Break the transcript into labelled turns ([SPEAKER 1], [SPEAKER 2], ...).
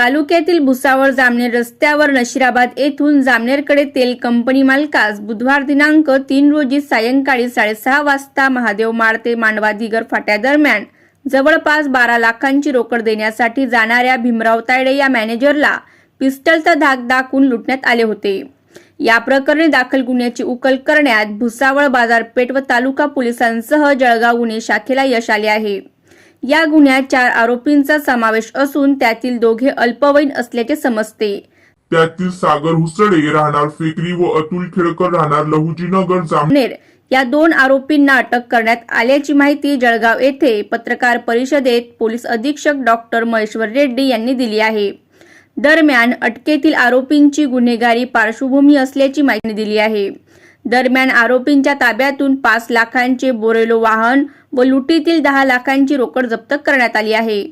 [SPEAKER 1] तालुक्यातील भुसावळ जामनेर रस्त्यावर नशिराबाद येथून जामनेरकडे तेल कंपनी मालकास बुधवार दिनांक तीन रोजी सायंकाळी साडेसहा वाजता महादेव माळते मांडवा दिगर फाट्यादरम्यान जवळपास बारा लाखांची रोकड देण्यासाठी जाणाऱ्या भीमराव तायडे या मॅनेजरला पिस्टलचा धाक दाखवून लुटण्यात आले होते. या प्रकरणी दाखल गुन्ह्याची उकल करण्यात भुसावळ बाजारपेठ व तालुका पोलिसांसह जळगाव गुन्हे शाखेला यश आले आहे. या गुन्ह्यात चार आरोपींचा समावेश असून त्यातील दोघे अल्पवयीन असल्याचे समजते.
[SPEAKER 2] त्यातील सागर हुसडे राहणार फेकरी व अतुल खेडकर राहणार लहुजीनगर जाम
[SPEAKER 1] जामनेर या दोन आरोपींना अटक करण्यात आल्याची माहिती जळगाव येथे पत्रकार परिषदेत पोलीस अधीक्षक डॉक्टर महेश्वर रेड्डी यांनी दिली आहे. दरम्यान अटकेतील आरोपींची गुन्हेगारी पार्श्वभूमी असल्याची माहिती दिली आहे. दरम्यान आरोपींच्या ताब्यातून पाच लाखांचे बोरेलो वाहन व लुटीतील दहा लाखांची रोकड जप्त करण्यात आली आहे.